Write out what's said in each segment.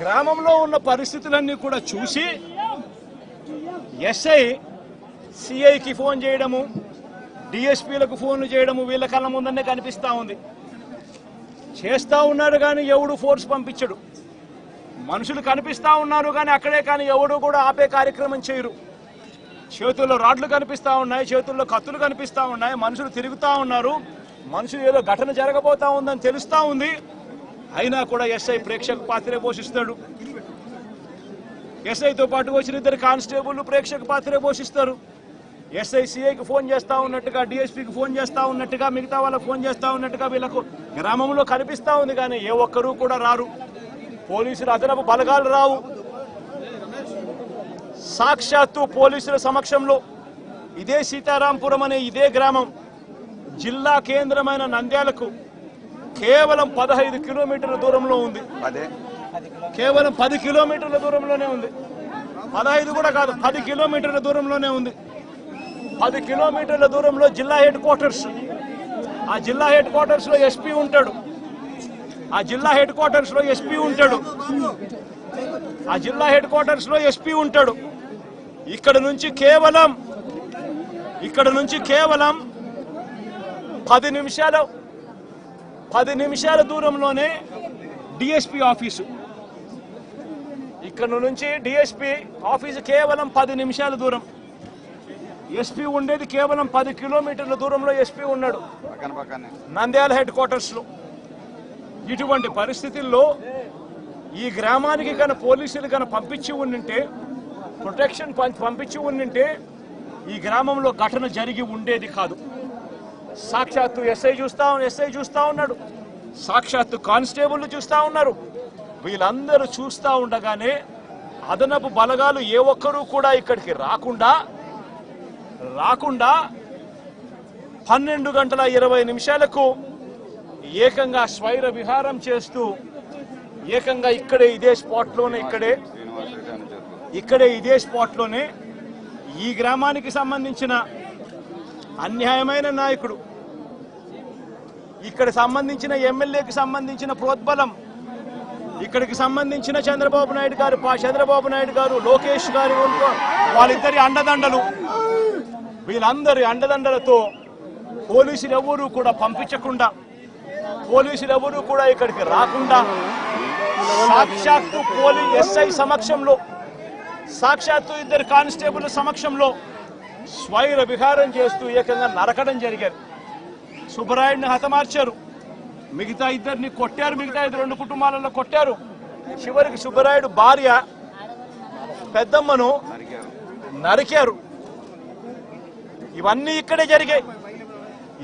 గ్రామంలో ఉన్న పరిస్థితులన్నీ కూడా చూసి ఎస్ఐ సిఐకి ఫోన్ చేయడము డిఎస్పీలకు ఫోన్లు చేయడము వీళ్ళ కళ్ళ ముందనే కనిపిస్తూ ఉంది. చేస్తూ ఉన్నారు కానీ ఎవడు ఫోర్స్ పంపించడు. మనుషులు కనిపిస్తా ఉన్నారు కానీ అక్కడే కానీ ఎవడు కూడా ఆపే కార్యక్రమం చేయరు. చేతుల్లో రాడ్లు కనిపిస్తా ఉన్నాయి చేతుల్లో కత్తులు కనిపిస్తూ ఉన్నాయి మనుషులు తిరుగుతూ ఉన్నారు. మనుషులు ఏదో ఘటన జరగబోతా ఉందని తెలుస్తూ ఉంది. అయినా కూడా ఎస్ఐ ప్రేక్షక పాత్రే పోషిస్తాడు ఎస్ఐతో పాటు వచ్చిన ఇద్దరు కానిస్టేబుల్ ప్రేక్షక పాత్రే పోషిస్తారు. ఎస్ఐ సిఐకి ఫోన్ చేస్తా ఉన్నట్టుగా డిఎస్పీకి ఫోన్ చేస్తా ఉన్నట్టుగా మిగతా వాళ్ళకి ఫోన్ చేస్తా ఉన్నట్టుగా వీళ్ళకు గ్రామంలో కనిపిస్తా ఉంది కానీ ఏ ఒక్కరూ కూడా రారు. పోలీసులు అదనపు బలగాలు రావు. సాక్షాత్తు పోలీసుల సమక్షంలో ఇదే సీతారాంపురం అనే ఇదే గ్రామం. జిల్లా కేంద్రమైన నంద్యాలకు కేవలం పదహైదు కిలోమీటర్ల దూరంలో ఉంది. అదే. కేవలం పది కిలోమీటర్ల దూరంలోనే ఉంది. పదహైదు కూడా కాదు పది కిలోమీటర్ల దూరంలోనే ఉంది. పది కిలోమీటర్ల దూరంలో జిల్లా హెడ్ క్వార్టర్స్. ఆ జిల్లా హెడ్ క్వార్టర్స్లో ఎస్పీ ఉంటాడు. ఆ జిల్లా హెడ్ క్వార్టర్స్లో ఎస్పీ ఉంటాడు. ఆ జిల్లా హెడ్ క్వార్టర్స్లో ఎస్పీ ఉంటాడు. ఇక్కడ నుంచి కేవలం ఇక్కడ నుంచి కేవలం పది నిమిషాల పది నిమిషాల దూరంలోనే డిఎస్పీ ఆఫీసు. ఇక్కడ నుంచి డిఎస్పీ ఆఫీసు కేవలం పది నిమిషాల దూరం. ఎస్పీ ఉండేది కేవలం పది కిలోమీటర్ల దూరంలో ఎస్పీ ఉన్నాడు. నంద్యాల హెడ్ క్వార్టర్స్లో ఇటువంటి పరిస్థితుల్లో ఈ గ్రామానికి కన పోలీసులు కన పంపించి ఉండింటే ప్రొటెక్షన్ పంపించి ఉండింటే ఈ గ్రామంలో ఘటన జరిగి ఉండేది కాదు. సాక్షాత్తు ఎస్ఐ చూస్తా ఎస్ఐ చూస్తా ఉన్నాడు. సాక్షాత్తు కానిస్టేబుల్ చూస్తా ఉన్నారు. వీళ్ళందరూ చూస్తా ఉండగానే అదనపు బలగాలు ఏ ఒక్కరూ కూడా ఇక్కడికి రాకుండా రాకుండా పన్నెండు గంటల ఇరవై నిమిషాలకు ఏకంగా స్వైర విహారం చేస్తూ ఏకంగా ఇక్కడే ఇదే స్పాట్లోనే ఇక్కడే ఇక్కడే ఇదే స్పాట్లోనే ఈ గ్రామానికి సంబంధించిన అన్యాయమైన నాయకుడు. ఇక్కడ సంబంధించిన ఎమ్మెల్యేకి సంబంధించిన ప్రోద్బలం ఇక్కడికి సంబంధించిన చంద్రబాబు నాయుడు గారు పా చంద్రబాబు నాయుడు గారు లోకేష్ గారు వాళ్ళిద్దరి అండదండలు. వీళ్ళందరి అండదండలతో పోలీసులు ఎవరూ కూడా పంపించకుండా పోలీసులు ఎవరూ కూడా ఇక్కడికి రాకుండా సాక్షాత్తు పోలీ ఎస్ఐ సమక్షంలో సాక్షాత్తు ఇద్దరు కానిస్టేబుల్ సమక్షంలో స్వైర విహారం చేస్తూ ఏకంగా నరకడం జరిగారు. సుబ్బరాయుడిని హతమార్చారు. మిగతా ఇద్దరిని కొట్టారు. మిగతా ఇద్దరు రెండు కుటుంబాలలో కొట్టారు. చివరికి సుబ్బరాయుడు భార్య పెద్దమ్మను నరికారు. ఇవన్నీ ఇక్కడే జరిగాయి.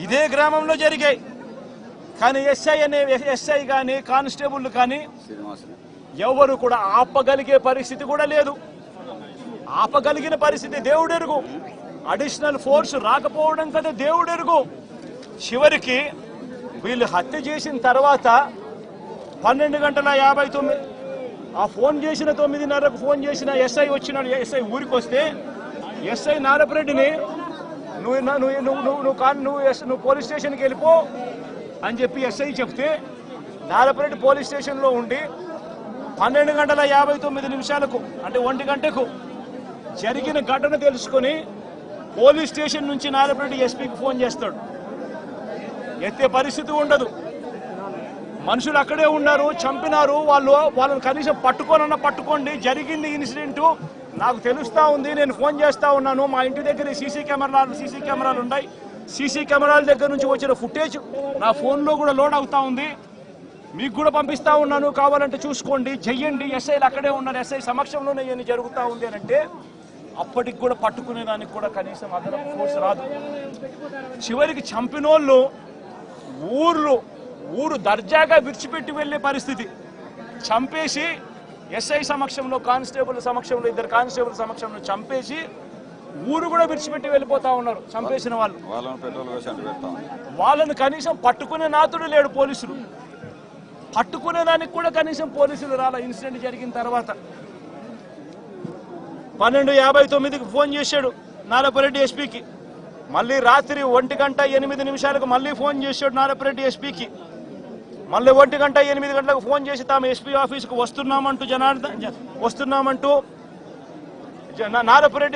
ఇదే గ్రామంలో జరిగాయి. కానీ ఎస్ఐ అనే ఎస్ఐ కానీ కానిస్టేబుల్ కానీ శ్రీనివాస్ ఎవరు కూడా ఆపగలిగే పరిస్థితి కూడా లేదు. ఆపగలిగిన పరిస్థితి దేవుడెరుగు. అడిషనల్ ఫోర్స్ రాకపోవడం కదా దేవుడెరుగు చివరికి వీళ్ళు హత్య చేసిన తర్వాత పన్నెండు గంటల యాభై తొమ్మిది ఆ ఫోన్ చేసిన తొమ్మిదిన్నరకు ఫోన్ చేసిన ఎస్ఐ వచ్చినాడు ఎస్ఐ ఊరికి వస్తే ఎస్ఐ నారపరెడ్డిని నువ్వు నువ్వు నువ్వు నువ్వు నువ్వు కాన్ నువ్వు ఎస్ నువ్వు పోలీస్ స్టేషన్కి వెళ్ళిపో అని చెప్పి ఎస్ఐ చెప్తే నారపరెడ్డి పోలీస్ స్టేషన్లో ఉండి పన్నెండు గంటల యాభై తొమ్మిది నిమిషాలకు అంటే ఒంటి గంటకు జరిగిన ఘటన తెలుసుకొని పోలీస్ స్టేషన్ నుంచి నారపరెడ్డి ఎస్పీకి ఫోన్ చేస్తాడు. ఎత్తే పరిస్థితి ఉండదు. మనుషులు అక్కడే ఉన్నారు చంపినారు వాళ్ళు వాళ్ళని కనీసం పట్టుకోనన్నా పట్టుకోండి జరిగింది ఇన్సిడెంట్ నాకు తెలుస్తా ఉంది నేను ఫోన్ చేస్తా ఉన్నాను మా ఇంటి దగ్గర సీసీ కెమెరాలు సీసీ కెమెరాలు ఉన్నాయి. సీసీ కెమెరాల దగ్గర నుంచి వచ్చిన ఫుటేజ్ నా ఫోన్లో కూడా లోడ్ అవుతా ఉంది. మీకు కూడా పంపిస్తా ఉన్నాను కావాలంటే చూసుకోండి చెయ్యండి ఎస్ఐలు అక్కడే ఉన్నారు ఎస్ఐ సమక్షంలోనే జరుగుతూ ఉంది అని అంటే అప్పటికి కూడా పట్టుకునే దానికి కూడా కనీసం అదనపు ఫోర్స్ రాదు. చివరికి చంపినోళ్ళు ఊర్లు ఊరు దర్జాగా విడిచిపెట్టి వెళ్ళే పరిస్థితి. చంపేసి ఎస్ఐ సమక్షంలో కానిస్టేబుల్ సమక్షంలో ఇద్దరు కానిస్టేబుల్ సమక్షంలో చంపేసి ఊరు కూడా విడిచిపెట్టి వెళ్ళిపోతా ఉన్నారు చంపేసిన వాళ్ళు. వాళ్ళని కనీసం పట్టుకునే నాతుడు లేడు పోలీసులు. పట్టుకునే దానికి కూడా కనీసం పోలీసులు రాల. ఇన్సిడెంట్ జరిగిన తర్వాత పన్నెండు యాభై తొమ్మిదికి ఫోన్ చేశాడు నారపరెడ్డి ఎస్పీకి. మళ్ళీ రాత్రి ఒంటి గంట ఎనిమిది నిమిషాలకు మళ్ళీ ఫోన్ చేశాడు నారపరెడ్డి ఎస్పీకి. మళ్ళీ ఒంటి గంట ఎనిమిది గంటలకు ఫోన్ చేసి తాము ఎస్పీ ఆఫీస్కు వస్తున్నామంటూ జనార్దన్ వస్తున్నామంటూ జ- నారపురెడ్డి